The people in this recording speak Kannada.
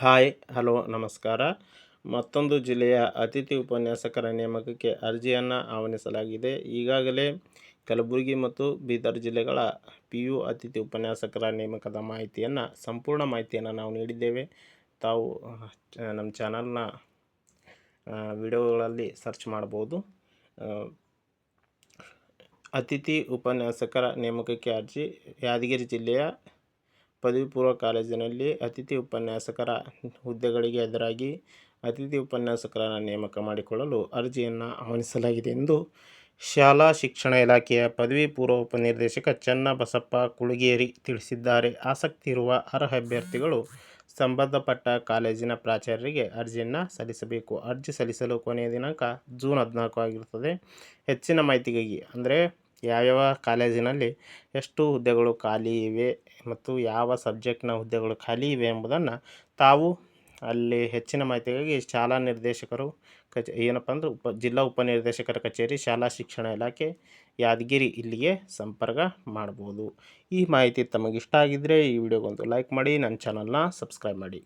ಹಾಯ್, ಹಲೋ, ನಮಸ್ಕಾರ. ಮತ್ತೊಂದು ಜಿಲ್ಲೆಯ ಅತಿಥಿ ಉಪನ್ಯಾಸಕರ ನೇಮಕಕ್ಕೆ ಅರ್ಜಿಯನ್ನು ಆಹ್ವಾನಿಸಲಾಗಿದೆ. ಈಗಾಗಲೇ ಕಲಬುರಗಿ ಮತ್ತು ಬೀದರ್ ಜಿಲ್ಲೆಗಳ ಪಿ ಯು ಅತಿಥಿ ಉಪನ್ಯಾಸಕರ ನೇಮಕದ ಮಾಹಿತಿಯನ್ನು, ಸಂಪೂರ್ಣ ಮಾಹಿತಿಯನ್ನು ನಾವು ನೀಡಿದ್ದೇವೆ. ತಾವು ನಮ್ಮ ಚಾನಲ್ನ ವಿಡಿಯೋಗಳಲ್ಲಿ ಸರ್ಚ್ ಮಾಡ್ಬೋದು. ಅತಿಥಿ ಉಪನ್ಯಾಸಕರ ನೇಮಕಕ್ಕೆ ಅರ್ಜಿ, ಯಾದಗಿರಿ ಜಿಲ್ಲೆಯ ಪದವಿ ಪೂರ್ವ ಕಾಲೇಜಿನಲ್ಲಿ ಅತಿಥಿ ಉಪನ್ಯಾಸಕರ ಹುದ್ದೆಗಳಿಗೆ ಎದುರಾಗಿ ಅತಿಥಿ ಉಪನ್ಯಾಸಕರನ್ನು ನೇಮಕ ಮಾಡಿಕೊಳ್ಳಲು ಅರ್ಜಿಯನ್ನು ಆಹ್ವಾನಿಸಲಾಗಿದೆ ಎಂದು ಶಾಲಾ ಶಿಕ್ಷಣ ಇಲಾಖೆಯ ಪದವಿ ಪೂರ್ವ ಉಪನಿರ್ದೇಶಕ ಚನ್ನಬಸಪ್ಪ ಕುಳಗೇರಿ ತಿಳಿಸಿದ್ದಾರೆ. ಆಸಕ್ತಿ ಇರುವ ಅರ್ಹ ಅಭ್ಯರ್ಥಿಗಳು ಸಂಬಂಧಪಟ್ಟ ಕಾಲೇಜಿನ ಪ್ರಾಚಾರ್ಯರಿಗೆ ಅರ್ಜಿಯನ್ನು ಸಲ್ಲಿಸಬೇಕು. ಅರ್ಜಿ ಸಲ್ಲಿಸಲು ಕೊನೆಯ ದಿನಾಂಕ ಜೂನ್ ಹದಿನಾಲ್ಕು ಆಗಿರುತ್ತದೆ. ಹೆಚ್ಚಿನ ಮಾಹಿತಿಗಾಗಿ ಅಂದರೆ ಯಾವ್ಯಾವ ಕಾಲೇಜಿನಲ್ಲಿ ಎಷ್ಟು ಹುದ್ದೆಗಳು ಖಾಲಿ ಇವೆ ಮತ್ತು ಯಾವ ಸಬ್ಜೆಕ್ಟ್ನ ಹುದ್ದೆಗಳು ಖಾಲಿ ಇವೆ ಎಂಬುದನ್ನು ತಾವು ಅಲ್ಲಿ ಹೆಚ್ಚಿನ ಮಾಹಿತಿಗಾಗಿ ಶಾಲಾ ನಿರ್ದೇಶಕರು ಕಚ, ಏನಪ್ಪ ಅಂದ್ರೆ ಉಪ, ಜಿಲ್ಲಾ ಉಪನಿರ್ದೇಶಕರ ಕಚೇರಿ, ಶಾಲಾ ಶಿಕ್ಷಣ ಇಲಾಖೆ, ಯಾದಗಿರಿ ಇಲ್ಲಿಗೆ ಸಂಪರ್ಕ ಮಾಡ್ಬೋದು. ಈ ಮಾಹಿತಿ ತಮಗಿಷ್ಟ ಆಗಿದ್ದರೆ ಈ ವಿಡಿಯೋಗೊಂದು ಲೈಕ್ ಮಾಡಿ, ನನ್ನ ಚಾನಲ್ನ ಸಬ್ಸ್ಕ್ರೈಬ್ ಮಾಡಿ.